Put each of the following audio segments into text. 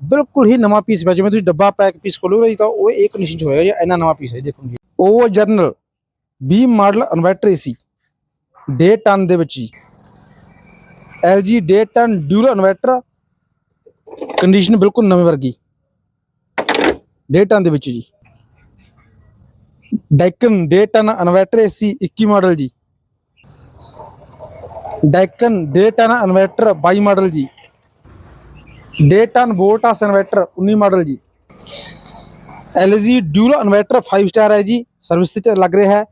ਬਿਲਕੁਲ ਹੀ ਨਵਾਂ ਪੀਸ ਪਿਆ। ਜਿਵੇਂ ਤੁਸੀਂ ਡੱਬਾ ਪੈਕ ਪੀਸ ਖੋਲੋਗੇ ਜੀ ਤਾਂ ਉਹ ਇੱਕ ਕੰਡੀਸ਼ਨ ਚ ਹੋਏਗਾ ਜੀ ਇੰਨਾ ਨਵਾਂ ਪੀਸ ਹੈ ਦੇਖੋ ਜੀ। ਉਹ ਜਰਨਲ 20 ਮਾਡਲ ਇਨਵਰਟਰ ਏਸੀ ਡੇ ਟਨ ਦੇ ਵਿੱਚ ਜੀ। LG ਡੇ ਟਨ ਡਿਊਲ ਇਨਵਰਟਰ ਕੰਡੀਸ਼ਨ ਬਿਲਕੁਲ ਨਵੇਂ ਵਰਗੀ। ਡੇ ਟਨ ਦੇ ਵਿੱਚ ਜੀ। ਡੈਕਨ ਡੇ ਟਨ ਇਨਵਰਟਰ ਏਸੀ 21 ਮਾਡਲ ਜੀ। ਡੈਕਨ ਡੇ ਟਨ ਇਨਵਰਟਰ 22 ਮਾਡਲ ਜੀ। ਡੇ ਟਨ ਵੋਲਟਾਸ ਇਨਵਰਟਰ 19 ਮਾਡਲ ਜੀ LG ਡਿਊਲ ਇਨਵਰਟਰ 5 ਸਟਾਰ ਹੈ ਜੀ ਸਰਵਿਸ ਤੇ ਲੱਗ ਰਿਹਾ ਹੈ।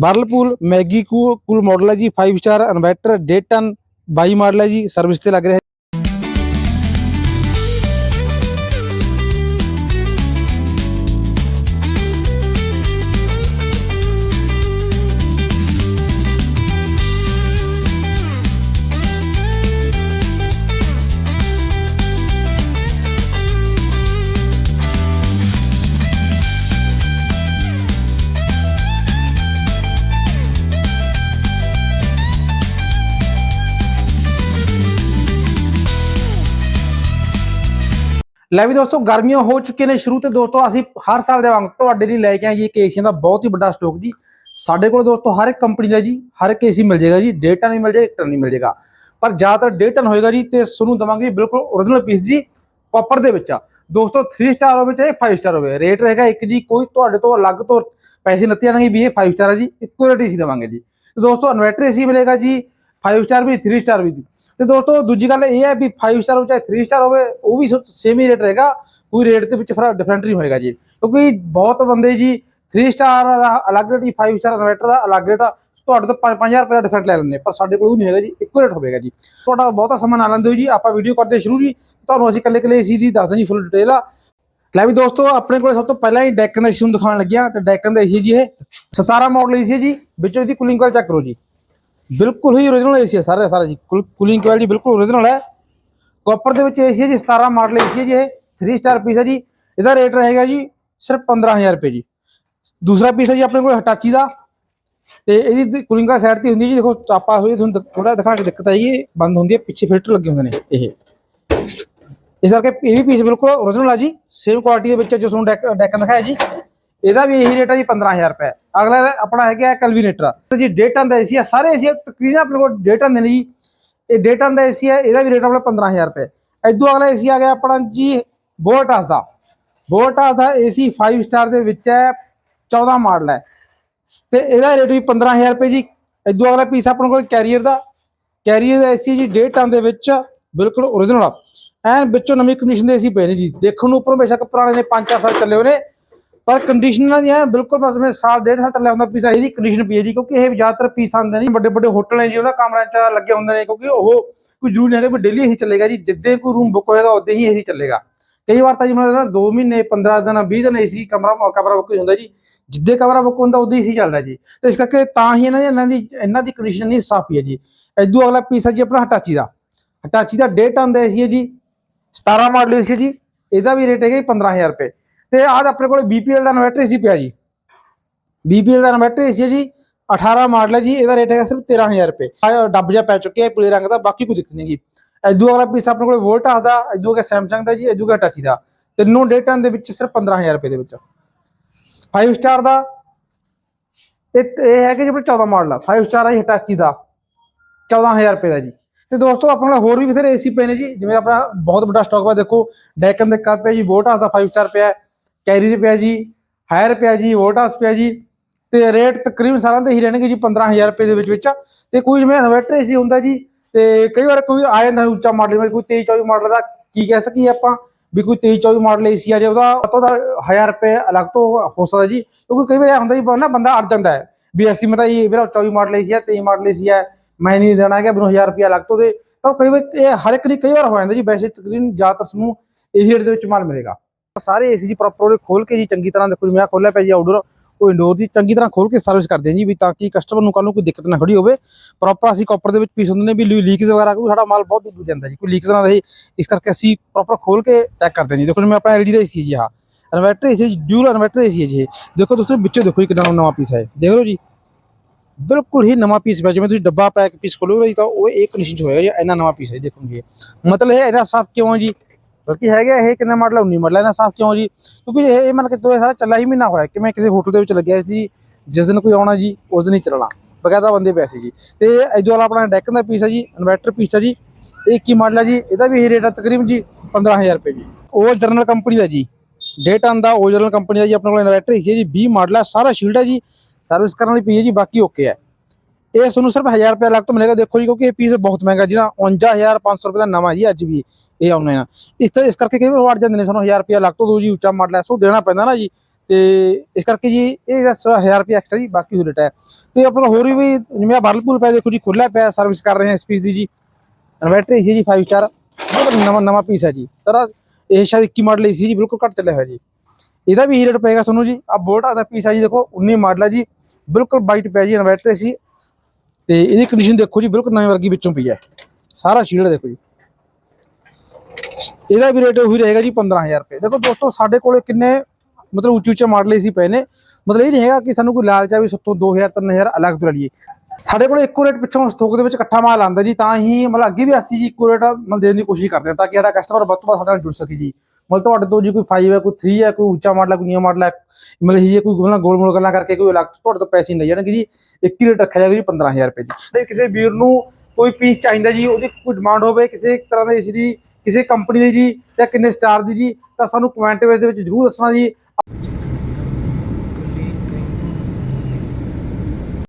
Whirlpool magi coo cool model ਹੈ ਜੀ 5 ਸਟਾਰ ਇਨਵਰਟਰ ਡੇ ਟਨ 22 ਮਾਡਲ ਹੈ ਜੀ ਸਰਵਿਸ ਤੇ ਲੱਗ ਰਿਹਾ ਲੈ ਵੀ ਦੋਸਤੋ, ਗਰਮੀਆਂ ਹੋ ਚੁੱਕੀਆਂ ਨੇ ਸ਼ੁਰੂ ਤੇ ਦੋਸਤੋ, ਅਸੀਂ ਹਰ ਸਾਲ ਦੇ ਵਾਂਗ ਤੁਹਾਡੇ ਲਈ ਲੈ ਕੇ ਆਏ ਜੀ ਇੱਕ ਏਸ਼ੀਆ ਦਾ ਬਹੁਤ ਹੀ ਵੱਡਾ ਸਟਾਕ ਜੀ। ਸਾਡੇ ਕੋਲ ਦੋਸਤੋ, ਹਰ ਇੱਕ ਕੰਪਨੀ ਦਾ ਜੀ, ਹਰ ਇੱਕ ਏਸੀ ਮਿਲ ਜਾਏਗਾ ਜੀ ਡੇਟਾ ਨਹੀਂ ਮਿਲ ਜਾਏਗਾ, ਇੱਕ ਟਨ ਨਹੀਂ ਮਿਲ ਜਾਏਗਾ। ਪਰ ਜ਼ਿਆਦਾਤਰ ਡੇ ਟਨ ਹੋਏਗਾ ਜੀ ਤੇ ਤੁਹਾਨੂੰ ਦਵਾਂਗੇ ਬਿਲਕੁਲ ਓਰੀਜਨਲ ਪੀਸ ਜੀ ਕਾਪਰ ਦੇ ਵਿੱਚ। ਆ ਦੋਸਤੋ 3 ਸਟਾਰ ਹੋਵੇ ਚਾਹੇ 5 ਸਟਾਰ ਹੋਵੇ ਰੇਟ ਰਹੇਗਾ ਇੱਕ ਜੀ, ਕੋਈ ਤੁਹਾਡੇ ਤੋਂ ਅਲੱਗ ਤੋਂ ਪੈਸੇ ਨੱਤੇ ਜਾਣਗੇ ਵੀ ਇਹ 5 ਸਟਾਰ ਹੈ ਜੀ, ਇੱਕੋ ਰੇਟ ਏਸੀ ਦਵਾਂਗੇ ਜੀ। ਤੇ ਦੋਸਤੋ ਇਨਵਰਟਰ ਏਸੀ ਮਿਲੇਗਾ ਜੀ 5 ਸਟਾਰ ਵੀ 3 ਸਟਾਰ ਵੀ ਤੇ ਦੋਸਤੋ, ਦੂਜੀ ਗੱਲ ਇਹ ਹੈ ਵੀ 5 ਸਟਾਰ ਹੋਵੇ ਚਾਹੇ 3 ਸਟਾਰ ਹੋਵੇ, ਉਹ ਵੀ ਸੇਮ ਹੀ ਰੇਟ ਰਹੇਗਾ। ਕੋਈ ਰੇਟ ਦੇ ਵਿੱਚ ਫ਼ਰਕ ਡਿਫਰੈਂਟ ਨਹੀਂ ਹੋਏਗਾ ਜੀ। ਕਿਉਂਕਿ ਬਹੁਤ ਬੰਦੇ ਜੀ 3 ਸਟਾਰ ਦਾ ਅਲੱਗ ਰੇਟ ਜੀ 5 ਸਟਾਰ ਇਨਵਰਟਰ ਦਾ ਅਲੱਗ ਰੇਟ ਆ। ਤੁਹਾਡੇ ਤੋਂ 5000 ਰੁਪਏ ਦਾ ਡਿਫਰੈਂਟ ਲੈ ਲੈਂਦੇ ਪਰ ਸਾਡੇ ਕੋਲ ਉਹ ਨਹੀਂ ਹੈਗਾ ਜੀ, ਇੱਕੋ ਰੇਟ ਹੋਵੇਗਾ ਜੀ। ਤੁਹਾਡਾ ਬਹੁਤਾ ਸਮਾਂ ਨਾ ਲੈਂਦੇ ਹੋ ਜੀ, ਆਪਾਂ ਵੀਡੀਓ ਕਰਦੇ ਸ਼ੁਰੂ ਜੀ। ਤੁਹਾਨੂੰ ਅਸੀਂ ਇਕੱਲੇ ਇਕੱਲੇ ਏਸੀ ਦੀ ਦੱਸਦੇ ਜੀ ਫੁੱਲ ਡਿਟੇਲ ਆ। ਲੈ ਵੀ ਦੋਸਤੋ, ਆਪਣੇ ਕੋਲ ਸਭ ਤੋਂ ਪਹਿਲਾਂ ਹੀ ਡੈਕਨ ਦਾ ਏਸੀ ਦਿਖਾਉਣ ਲੱਗਿਆ। ਤੇ ਡੈਕਨ ਦਾ ਏਸੀ ਜੀ ਇਹ। 17 ਮਾਡਲ ਏਸੀ ਹੈ ਜੀ, ਵਿੱਚੋਂ ਇਹਦੀ ਕੂਲਿੰਗ ਕੋਲ ਚੈੱਕ ਕਰੋ ਜੀ। ਬਿਲਕੁਲ ਹੀ ਓਰੀਜਨਲ ਏਸੀ ਹੈ, ਸਾਰਾ ਸਾਰਾ ਜੀ। ਕੂਲਿੰਗ ਕੋਇਲ ਜੀ ਬਿਲਕੁਲ ਓਰੀਜਨਲ ਹੈ। ਕਾਪਰ ਦੇ ਵਿੱਚ ਏਸੀ ਹੈ ਜੀ 17 ਮਾਡਲ ਏਸੀ ਹੈ ਜੀ ਇਹ। 3 ਸਟਾਰ ਪੀਸ ਹੈ ਜੀ। ਇਹਦਾ ਰੇਟ ਰਹੇਗਾ ਜੀ ਸਿਰਫ 15000 ਰੁਪਏ ਜੀ। ਦੂਸਰਾ ਪੀਸ ਹੈ ਜੀ ਆਪਣੇ ਕੋਲ ਹਟਾਚੀ ਦਾ। ਤੇ ਇਹਦੀ ਕੂਲਿੰਗ ਦਾ ਸਾਈਡ ਤੇ ਹੁੰਦੀ ਜੀ। ਦੇਖੋ ਟਾਪਾ ਹੋਈ ਤੁਹਾਨੂੰ ਥੋੜਾ ਦਿਖਾ ਕੇ ਦਿੱਕਤ ਆਈ ਇਹ ਬੰਦ ਹੁੰਦੀ ਹੈ, ਪਿੱਛੇ ਫਿਲਟਰ ਲੱਗੇ ਹੁੰਦੇ ਨੇ ਇਹ। ਇਸ ਕਰਕੇ ਇਹ ਵੀ ਪੀਸ ਬਿਲਕੁਲ ਓਰੀਜਨਲ ਆ ਜੀ। ਸੇਮ ਕੁਆਲਿਟੀ ਦੇ ਵਿੱਚ ਜੋ ਤੁਹਾਨੂੰ ਡੈਕ ਡੈਕਨ ਦਿਖਾਇਆ ਜੀ। ਇਹਦਾ ਵੀ ਇਹੀ ਰੇਟ ਹੈ ਜੀ 15000 ਰੁਪਏ। ਅਗਲਾ ਆਪਣਾ ਹੈਗਾ ਕਲਵੀਨੇਟਰ ਜੀ ਡੇਟਨ ਦਾ ਏਸੀ ਆ ਸਾਰੇ ਏਸੀ ਤਕਰੀਬਨ ਆਪਣੇ ਕੋਲ ਡੇਟਨ ਦੇ ਨੇ ਜੀ। ਇਹ ਡੇਟਨ ਦਾ ਏਸੀ ਹੈ, ਇਹਦਾ ਵੀ ਰੇਟ ਆਪਣਾ 15000 ਰੁਪਏ। ਇਦੋਂ ਅਗਲਾ ਏਸੀ ਆ ਗਿਆ ਆਪਣਾ ਜੀ ਬੋਲਟਾਸ ਦਾ। ਬੋਲਟਾਸ ਦਾ ਏਸੀ 5 ਸਟਾਰ ਦੇ ਵਿੱਚ ਹੈ 14 ਮਾਡਲ ਹੈ। ਤੇ ਇਹਦਾ ਰੇਟ ਵੀ 15000 ਰੁਪਏ ਜੀ। ਇਦੋਂ ਅਗਲਾ ਪੀਸ ਆਪਣੇ ਕੋਲ ਕੈਰੀਅਰ ਦਾ। ਕੈਰੀਅਰ ਦਾ ਏਸੀ ਜੀ ਡੇਟਨ ਦੇ ਵਿੱਚ ਬਿਲਕੁਲ ਓਰੀਜਨਲ ਆ। ਐਨ ਵਿੱਚੋਂ ਨਵੀਂ ਕੰਡੀਸ਼ਨ ਦੇ ਏਸੀ ਪਏ ਨੇ ਜੀ। ਦੇਖਣ ਨੂੰ ਉੱਪਰੋਂ ਬੇਸ਼ੱਕ ਪੁਰਾਣੇ ਨੇ 5-4 ਸਾਲ ਚੱਲੇ ਹੋਏ ਨੇ। ਪਰ ਕੰਡੀਸ਼ਨ ਨਾਲ ਦੀ ਬਿਲਕੁਲ ਬਸ ਮੈਂ ਸਾਲ ਡੇਢ ਸਾਲ ਚੱਲਿਆ ਹੁੰਦਾ ਪੀਸ ਇਹਦੀ ਕੰਡੀਸ਼ਨ ਪਈ ਹੈ ਜੀ, ਕਿਉਂਕਿ ਇਹ ਜ਼ਿਆਦਾਤਰ ਪੀਸ ਆਉਂਦੇ ਨੇ ਵੱਡੇ ਵੱਡੇ ਹੋਟਲ ਨੇ ਜੀ, ਉਹਨਾਂ ਕਮਰਿਆਂ 'ਚ ਲੱਗੇ ਹੁੰਦੇ ਨੇ, ਕਿਉਂਕਿ ਉਹ ਕੋਈ ਜ਼ਰੂਰੀ ਨਹੀਂ ਹੈ ਕਿ ਡੇਲੀ ਇਹੀ ਚੱਲੇਗਾ ਜੀ, ਜਿੱਦੇ ਕੋਈ ਰੂਮ ਬੁੱਕ ਹੋਏਗਾ, ਉਦੋਂ ਹੀ ਇਹੀ ਚੱਲੇਗਾ। ਕਈ ਵਾਰ ਤਾਂ ਜੀ ਮਤਲਬ 2 ਮਹੀਨੇ 15 ਦਿਨ 20 ਦਿਨ ਏਸੀ ਕਮਰਾ ਕਮਰਾ ਬੁੱਕ ਹੁੰਦਾ ਜੀ, ਜਿੱਦੇ ਕਮਰਾ ਬੁੱਕ ਹੁੰਦਾ, ਉਦੋਂ ਹੀ ਏਸੀ ਚੱਲਦਾ ਜੀ। ਤੇ ਇਸ ਕਰਕੇ ਤਾਂ ਹੀ ਇਹਨਾਂ ਦੀ ਇਹਨਾਂ ਦੀ ਇਹਨਾਂ ਦੀ ਕੰਡੀਸ਼ਨ ਨਹੀਂ ਸਾਫੀ ਹੈ ਜੀ। ਇਦੋਂ ਅਗਲਾ ਪੀਸ ਹੈ ਜੀ ਆਪਣਾ ਹਟਾਚੀ ਦਾ। ਹਟਾਚੀ ਦਾ ਡੇਟ ਆਉਂਦਾ ਏਸੀ ਹੈ ਜੀ 17 ਮਾਡਲ ਏਸੀ ਜੀ, ਇਹਦਾ ਵੀ ਰੇਟ ਹੈਗਾ ਜੀ 15000 ਰੁਪਏ। ਤੇ ਆਹ ਆਪਣੇ ਕੋਲ BPL ਦਾ ਇਨਵਰਟਰ ਸੀ ਪਿਆ ਜੀ। BPL ਦਾ ਇਨਵਰਟਰ ਏਸੀ ਹੈ ਜੀ 18 ਮਾਡਲ ਹੈ ਜੀ, ਇਹਦਾ ਰੇਟ ਹੈਗਾ ਸਿਰਫ 13000 ਰੁਪਏ। ਆਹ ਡੱਬ ਜਿਹਾ ਪੈ ਚੁੱਕਿਆ ਹੈ, ਪੀਲੇ ਰੰਗ ਦਾ, ਬਾਕੀ ਕੋਈ ਦਿੱਕਤ ਨਹੀਂ ਜੀ ਇਦੋਂ ਅਗਲਾ ਪੀਸ ਆਪਣੇ ਕੋਲ ਵੋਲਟਾਸ ਦਾ ਇਦੋਂ ਅਗਾ ਸੈਮਸੰਗ ਦਾ ਜੀ ਇਦੋਂ ਅਗਾ ਟੱਚੀ ਦਾ। ਤਿੰਨੋਂ ਡੇਟਾਂ ਦੇ ਵਿੱਚ ਸਿਰਫ 15000 ਰੁਪਏ ਦੇ ਵਿੱਚ। 5 ਸਟਾਰ ਦਾ, ਇਹ ਇਹ ਹੈ ਕਿ ਜਿਹੜਾ 14 ਮਾਡਲ ਆ। 5 ਸਟਾਰ ਆ ਹਿਟਾਚੀ ਦਾ 14000 ਰੁਪਏ ਦਾ ਜੀ। ਤੇ ਦੋਸਤੋ, ਆਪਣੇ ਕੋਲ ਹੋਰ ਵੀ ਬਥੇਰੇ ਏਸੀ ਪਏ ਨੇ ਜੀ, ਜਿਵੇਂ ਆਪਣਾ ਬਹੁਤ ਵੱਡਾ ਸਟਾਕ ਪਿਆ ਦੇਖੋ ਡੈਕਨ ਦੇ ਕੱਪ ਪਿਆ ਜੀ ਵੋਲਟਾਸ ਦਾ 5 ਸਟਾਰ ਪਿਆ ਕੈਰੀਅਰ ਪਿਆ ਜੀ, ਹਾਇਰ ਪਿਆ ਜੀ ਵੋਲਟਾਸ ਪਿਆ ਜੀ, ਤੇ ਰੇਟ ਤਕਰੀਬਨ ਸਾਰਿਆਂ ਦੇ ਹੀ ਰਹਿਣਗੇ ਜੀ 15000 ਰੁਪਏ ਦੇ ਵਿੱਚ ਵਿੱਚ। ਤੇ ਕੋਈ ਜਿਵੇਂ ਇਨਵਰਟਰ ਏਸੀ ਹੁੰਦਾ ਜੀ, ਤੇ ਕਈ ਵਾਰ ਕੋਈ ਆ ਜਾਂਦਾ ਉੱਚਾ ਮਾਡਲ ਵਿੱਚ, ਕੋਈ 23 24 ਮਾਡਲ ਦਾ ਕੀ ਕਹਿ ਸਕੀਏ ਆਪਾਂ ਵੀ ਕੋਈ 23 24 ਮਾਡਲ ਏਸੀ ਆ ਜੇ, ਉਹਦਾ ਉਹਦਾ 1000 ਰੁਪਏ ਅਲੱਗ ਤੋਂ ਹੋ ਸਕਦਾ ਜੀ। ਕਿਉਂਕਿ ਕਈ ਵਾਰ ਇਹ ਹੁੰਦਾ ਜੀ ਨਾ ਬੰਦਾ ਅੜ ਜਾਂਦਾ ਹੈ ਵੀ ਅਸੀਂ ਮਤਾ ਜੀ ਮੇਰਾ 24 ਮਾਡਲ ਏਸੀ ਹੈ 23 ਮਾਡਲ ਏਸੀ ਹੈ ਮੈਂ ਨਹੀਂ ਦੇਣਾ ਹੈਗਾ, ਮੈਨੂੰ 1000 ਰੁਪਏ ਅਲੱਗ ਤੋਂ ਦੇ। ਤਾਂ ਕਈ ਵਾਰ ਇਹ ਹਰ ਇੱਕ ਲਈ ਕਈ ਵਾਰ ਹੋ ਜਾਂਦਾ ਜੀ, ਵੈਸੇ ਤਕਰੀਬਨ ਜ਼ਿਆਦਾਤਰ ਤੁਹਾਨੂੰ ਏਸੀ ਰੇਟ ਦੇ ਵਿੱਚ ਮਾਲ ਮਿਲੇਗਾ। ਸਾਰੇ ਏਸੀ ਜੀ ਪ੍ਰੋਪਰ ਖੋਲ ਕੇ ਜੀ ਚੰਗੀ ਤਰ੍ਹਾਂ ਦੇਖੋ ਜੀ, ਮੈਂ ਖੋਲਿਆ ਪਿਆ ਜੀ ਆਊਟਡੋਰ ਉਹ ਇੰਡੋਰ ਦੀ ਚੰਗੀ ਤਰ੍ਹਾਂ ਖੋਲ ਕੇ ਸਰਵਿਸ ਕਰਦੇ ਹਾਂ ਜੀ ਵੀ ਤਾਂ ਕਿ ਕਸਟਮਰ ਨੂੰ ਕੱਲ ਨੂੰ ਕੋਈ ਦਿੱਕਤ ਨਾ ਖੜੀ ਹੋਵੇ। ਪ੍ਰੋਪਰ ਅਸੀਂ ਕਾਪਰ ਦੇ ਵਿੱਚ ਪੀਸ ਹੁੰਦੇ ਨੇ ਵੀ ਲੀਕਸ ਵਗੈਰਾ ਕੋਈ ਸਾਡਾ ਮਾਲ ਬਹੁਤ ਦੂਰ ਜਾਂਦਾ ਜੀ, ਕੋਈ ਲੀਕਸ ਨਾ ਰਹੇ। ਇਸ ਕਰਕੇ ਅਸੀਂ ਪ੍ਰੋਪਰ ਖੋਲ ਕੇ ਚੈੱਕ ਕਰਦੇ ਹਾਂ ਜੀ। ਦੇਖੋ ਜੀ, ਮੈਂ ਆਪਣਾ ਐਲਡੀ ਦਾ ਏਸੀ ਜੀ ਹਾਂ inverter AC dual inverter AC ਹੈ ਜੀ ਦੇਖੋ ਦੋਸਤੋ, ਵਿੱਚੋਂ ਦੇਖੋ ਇੱਕ ਨਵਾਂ ਨਵਾਂ ਪੀਸ ਹੈ ਦੇਖ ਲਓ ਜੀ। ਬਿਲਕੁਲ ਹੀ ਨਵਾਂ ਪੀਸ ਪਿਆ, ਜਿਵੇਂ ਤੁਸੀਂ ਡੱਬਾ ਪੈਕ ਪੀਸ ਖੋਲੋਗੇ ਜੀ, ਤਾਂ ਉਹ ਇੱਕ ਕੰਡੀਸ਼ਨ ਚ ਹੋਏਗਾ ਜੀ, ਇੰਨਾ ਨਵਾਂ ਪੀਸ ਹੈ ਦੇਖੋ ਜੀ ਮਤਲਬ ਇਹ ਇਹਦਾ ਸਾਫ਼ ਕਿਉਂ ਹੈ ਜੀ? ਬਲਕਿ ਹੈਗਾ ਇਹ ਕਿੰਨਾ ਮਾਡਲ 19 ਮਾਡਲ ਇਹਦਾ ਸਾਫ਼ ਕਿਉਂ ਜੀ? ਕਿਉਂਕਿ ਇਹ ਇਹ ਮੰਨ ਕੇ ਤੋਂ ਇਹ ਸਾਰਾ ਚੱਲਾ ਹੀ ਮਹੀਨਾ ਹੋਇਆ। ਕਿ ਮੈਂ ਕਿਸੇ ਹੋਟਲ ਦੇ ਵਿੱਚ ਲੱਗਿਆ ਸੀ? ਜਿਸ ਦਿਨ ਕੋਈ ਆਉਣਾ ਜੀ, ਉਸ ਦਿਨ ਹੀ ਚੱਲਣਾ। ਬਕਾਇਦਾ ਬੰਦੇ ਪੈਸੇ ਜੀ। ਤੇ ਇਦੋਂ ਵਾਲਾ ਆਪਣਾ ਡੈਕ ਦਾ ਪੀਸ ਹੈ ਜੀ, ਇਨਵਰਟਰ ਪੀਸ ਹੈ ਜੀ, ਇਹ ਕੀ ਮਾਡਲ ਹੈ ਜੀ। ਇਹਦਾ ਵੀ ਇਹ ਰੇਟ ਹੈ ਤਕਰੀਬਨ ਜੀ 15000 ਰੁਪਏ ਜੀ। ਉਹ ਜਰਨਲ ਕੰਪਨੀ ਦਾ ਜੀ। ਡੇਟਨ ਦਾ ਉਹ ਜਰਨਲ ਕੰਪਨੀ ਦਾ ਜੀ, ਆਪਣੇ ਕੋਲ ਇਨਵਰਟਰ ਹੀ ਜੀ। 20 ਮਾਡਲ ਹੈ ਸਾਰਾ ਸ਼ੀਲਡ ਹੈ ਜੀ। ਸਰਵਿਸ ਕਰਨ ਵਾਲੀ ਪਈ ਹੈ ਜੀ, ਬਾਕੀ ਓਕੇ ਹੈ ਇਹ ਤੁਹਾਨੂੰ ਸਿਰਫ 1000 ਰੁਪਏ ਲੱਗ ਤੋਂ ਮਿਲੇਗਾ। ਦੇਖੋ ਜੀ, ਕਿਉਂਕਿ ਇਹ ਪੀਸ ਬਹੁਤ ਮਹਿੰਗਾ ਜੀ ਨਾ 49500 ਰੁਪਏ ਦਾ ਨਵਾਂ ਜੀ, ਅੱਜ ਵੀ ਇਹ ਆਉਣੇ ਆ ਇਸ ਤੇ ਇਸ ਕਰਕੇ ਕਈ ਵਾਰ ਵੜ ਜਾਂਦੇ ਨੇ, ਸਾਨੂੰ 1000 ਰੁਪਏ ਲੱਗ ਤੋਂ ਦੋ ਜੀ, ਉੱਚਾ ਮਾਡਲ ਹੈ, ਸੋ ਦੇਣਾ ਪੈਂਦਾ ਨਾ ਜੀ। ਤੇ ਇਸ ਕਰਕੇ ਜੀ, ਇਹ 1000 ਰੁਪਏ ਐਕਸਟਰਾ ਜੀ, ਬਾਕੀ ਹੋ ਰੇਟ ਹੈ। ਤੇ ਆਪਣਾ ਹੋਰ ਵੀ ਜਿਵੇਂ ਆ ਬਰਲਪੂਲ ਪਿਆ, ਦੇਖੋ ਜੀ ਖੁੱਲਾ ਪਿਆ ਸਰਵਿਸ ਕਰ ਰਹੇ ਹਾਂ ਇਸ ਪੀਸ ਦੀ ਜੀ। ਇਨਵਰਟਰ ਸੀ ਜੀ 5 ਸਟਾਰ ਬਹੁਤ ਨਵਾਂ ਨਵਾਂ ਪੀਸ ਹੈ ਜੀ। ਤਰਾ ਇਹ ਸ਼ਾਇਦ 21 ਮਾਡਲ ਸੀ ਜੀ, ਬਿਲਕੁਲ ਘੱਟ ਚੱਲਿਆ ਹੋਇਆ ਜੀ। ਇਹਦਾ ਵੀ ਰੇਟ ਪਏਗਾ ਤੁਹਾਨੂੰ ਜੀ। ਆ ਬੋਲਟ ਦਾ ਪੀਸ ਹੈ ਜੀ, ਦੇਖੋ 19 ਮਾਡਲ ਹੈ ਜੀ। ਬਿਲਕੁਲ ਵਾਈਟ ਪਿਆ ਜੀ ਇਨਵਰਟਰ ਸੀ ਤੇ ਇਹਦੀ ਕੰਡੀਸ਼ਨ ਦੇਖੋ ਜੀ, ਬਿਲਕੁਲ ਨਵੇਂ ਵਰਗੀ ਵਿੱਚੋਂ ਪਈ ਹੈ। ਸਾਰਾ ਸ਼ੀਲਡ ਦੇਖੋ ਜੀ। ਇਹਦਾ ਵੀ ਰੇਟ ਉਹੀ ਰਹੇਗਾ ਜੀ 15000 ਰੁਪਏ। ਦੇਖੋ ਦੋਸਤੋ, ਸਾਡੇ ਕੋਲੇ ਕਿੰਨੇ ਮਤਲਬ ਉੱਚੇ ਉੱਚੇ ਮਾਡਲ ਸੀ ਪਏ ਨੇ। ਮਤਲਬ ਇਹ ਨਹੀਂ ਹੈਗਾ ਕਿ ਸਾਨੂੰ ਕੋਈ ਲਾਲਚ ਆ ਵੀ ਸੱਤੋਂ 2000 3000 ਅਲੱਗ ਤੋਂ ਲਈਏ। ਸਾਡੇ ਕੋਲ ਇੱਕੋ ਰੇਟ ਪਿੱਛੋਂ ਸਟੋਕ ਦੇ ਵਿੱਚ ਇਕੱਠਾ ਮਾਲ ਆਉਂਦਾ ਜੀ, ਤਾਂ ਹੀ ਮਤਲਬ ਅੱਗੇ ਵੀ ਅਸੀਂ ਜੀ ਇੱਕੋ ਰੇਟ ਮਤਲਬ ਦੇਣ ਦੀ ਕੋਸ਼ਿਸ਼ ਕਰਦੇ ਹਾਂ, ਤਾਂ ਕਿ ਸਾਡਾ ਕਸਟਮਰ ਵੱਧ ਤੋਂ ਵੱਧ ਸਾਡੇ ਨਾਲ ਜੁੜ ਸਕੇ ਜੀ। ਮਤਲਬ ਤੁਹਾਡੇ ਤੋਂ ਜੀ ਕੋਈ 5 ਹੈ, ਕੋਈ 3 ਹੈ, ਕੋਈ ਉੱਚਾ ਮਾਡਲ ਹੈ, ਕੋਈ ਨੀਵਾਂ ਮਾਡਲ ਹੈ ਮਤਲਬ ਇਹ ਕੋਈ ਮਤਲਬ ਗੋਲ ਮੋਲ ਗੱਲਾਂ ਕਰਕੇ ਕੋਈ ਅਲੱਗ, ਤੁਹਾਡੇ ਤੋਂ ਪੈਸੇ ਨਹੀਂ ਲੈ ਜਾਣਗੇ ਜੀ। ਇੱਕ ਹੀ ਰੇਟ ਰੱਖਿਆ ਜਾਏਗਾ ਜੀ 15000 ਰੁਪਏ ਦੀ ਤੇ ਕਿਸੇ ਵੀਰ ਨੂੰ ਕੋਈ ਪੀਸ ਚਾਹੀਦਾ ਜੀ, ਉਹਦੀ ਕੋਈ ਡਿਮਾਂਡ ਹੋਵੇ, ਕਿਸੇ ਤਰ੍ਹਾਂ ਦੇ ਏਸੀ ਦੀ, ਕਿਸੇ ਕੰਪਨੀ ਦੀ ਜੀ ਜਾਂ ਕਿੰਨੇ ਸਟਾਰ ਦੀ ਜੀ, ਤਾਂ ਸਾਨੂੰ ਕਮੈਂਟ ਵਿੱਚ ਦੇ ਵਿੱਚ ਜਰੂਰ ਦੱਸਣਾ ਜੀ।